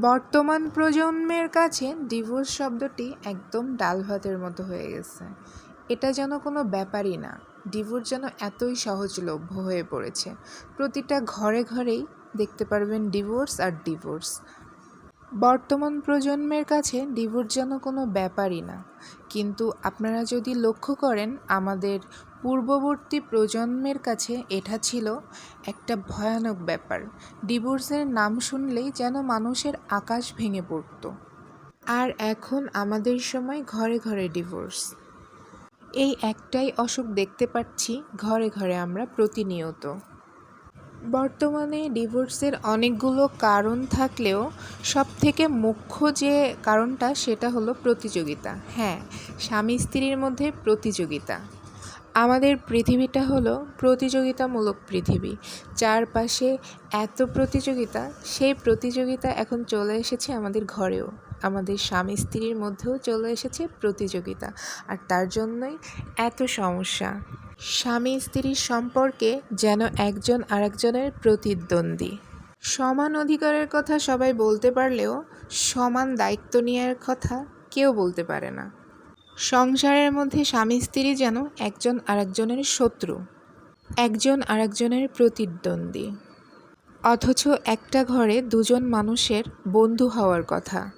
বর্তমান প্রজন্মের কাছে ডিভোর্স শব্দটি একদম ডাল ভাতের মতো হয়ে গেছে। এটা যেন কোনো ব্যাপারই না। ডিভোর্স যেন এতই সহজলভ্য হয়ে পড়েছে। প্রতিটা ঘরে ঘরেই দেখতে পারবেন ডিভোর্স আর ডিভোর্স। বর্তমান প্রজন্মের কাছে ডিভোর্স যেন কোনো ব্যাপারই না। কিন্তু আপনারা যদি লক্ষ্য করেন, আমাদের পূর্ববর্তী প্রজন্মের কাছে এটা ছিল একটা ভয়ানক ব্যাপার। ডিভোর্সের নাম শুনলেই যেন মানুষের আকাশ ভেঙে পড়তো। আর এখন আমাদের সময় ঘরে ঘরে ডিভোর্স। এই একটাই অসুখ দেখতে পাচ্ছি, ঘরে ঘরে আমরা প্রতিনিয়ত। বর্তমানে ডিভোর্সের অনেকগুলো কারণ থাকলেও সবথেকে মুখ্য যে কারণটা সেটা হলো প্রতিযোগিতা। হ্যাঁ স্বামী স্ত্রীর মধ্যে প্রতিযোগিতা। আমাদের পৃথিবীটা হলো প্রতিযোগিতামূলক পৃথিবী। চারপাশে এত প্রতিযোগিতা, সেই প্রতিযোগিতা এখন চলে এসেছে আমাদের ঘরেও। আমাদের স্বামী স্ত্রীর মধ্যেও চলে এসেছে প্রতিযোগিতা। আর তার জন্যই এত সমস্যা। স্বামী স্ত্রীর সম্পর্কে যেন একজন আরেকজনের প্রতিদ্বন্দ্বী। সমান অধিকারের কথা সবাই বলতে পারলেও সমান দায়িত্ব নেওয়ার কথা কেউ বলতে পারে না। সংসারের মধ্যে স্বামী স্ত্রী যেন একজন আরেকজনের শত্রু, একজন আরেকজনের প্রতিদ্বন্দ্বী। অথচ একটা ঘরে দুজন মানুষের বন্ধু হওয়ার কথা।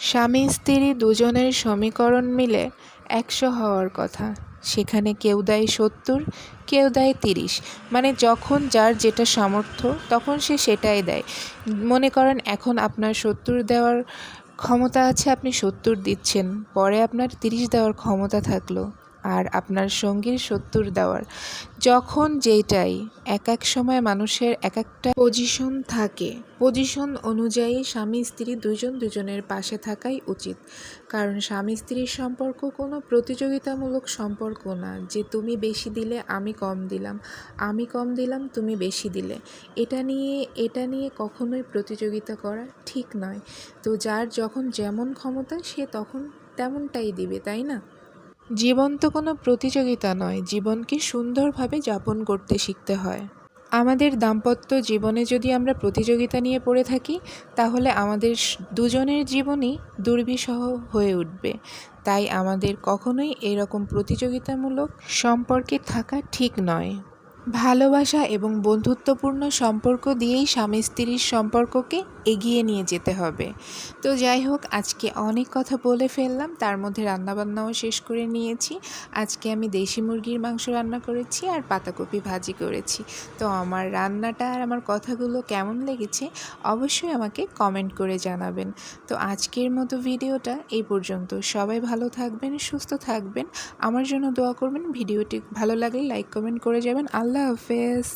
স্বামী স্ত্রী দুজনের সমীকরণ মিলে একশো হওয়ার কথা। সেখানে কেউ দেয় সত্তর, কেউ দেয় তিরিশ। মানে যখন যার যেটা সামর্থ্য, তখন সে সেটাই দেয়। মনে করেন এখন আপনার সত্তর দেওয়ার ক্ষমতা আছে আপনি সত্তর দিচ্ছেন পরে আপনার তিরিশ দেওয়ার ক্ষমতা থাকল। আর আপনার সঙ্গীর সত্তর দেওয়ার। যখন যেইটাই, এক এক সময় মানুষের এক একটা পজিশন থাকে। পজিশন অনুযায়ী স্বামী, স্ত্রী দুজন দুজনের পাশে থাকাই উচিত। কারণ স্বামী, স্ত্রীর সম্পর্ক কোনো প্রতিযোগিতামূলক সম্পর্ক না, যে তুমি বেশি দিলে আমি কম দিলাম, আমি কম দিলাম তুমি বেশি দিলে। এটা নিয়ে এটা নিয়ে কখনোই প্রতিযোগিতা করা ঠিক নয়। তো যার যখন যেমন ক্ষমতা, সে তখন তেমনটাই দিবে, তাই না? জীবন তো কোনো প্রতিযোগিতা নয়, জীবনকে সুন্দরভাবে যাপন করতে শিখতে হয়। আমাদের দাম্পত্য জীবনে যদি আমরা প্রতিযোগিতা নিয়ে পড়ে থাকি, তাহলে আমাদের দুজনের জীবনই দুর্বিষহ হয়ে উঠবে। তাই আমাদের কখনোই এরকম প্রতিযোগিতামূলক সম্পর্কে থাকা ঠিক নয়। ভালোবাসা এবং বন্ধুত্বপূর্ণ সম্পর্ক দিয়েই স্বামী স্ত্রীর সম্পর্ককে এগিয়ে নিয়ে যেতে হবে। তো যাই হোক, আজকে অনেক কথা বলে ফেললাম। তার মধ্যে রান্নাবান্নাও শেষ করে নিয়েছি। আজকে আমি দেশি মুরগির মাংস রান্না করেছি আর পাতাকপি ভাজি করেছি। তো আমার রান্নাটা আর আমার কথাগুলো কেমন লেগেছে অবশ্যই আমাকে কমেন্ট করে জানাবেন। তো আজকের মতো ভিডিওটা এই পর্যন্ত। সবাই ভালো থাকবেন, সুস্থ থাকবেন। আমার জন্য দোয়া করবেন। ভিডিওটি ভালো লাগলে লাইক, কমেন্ট করে যাবেন। আল্লাহ হাফেজ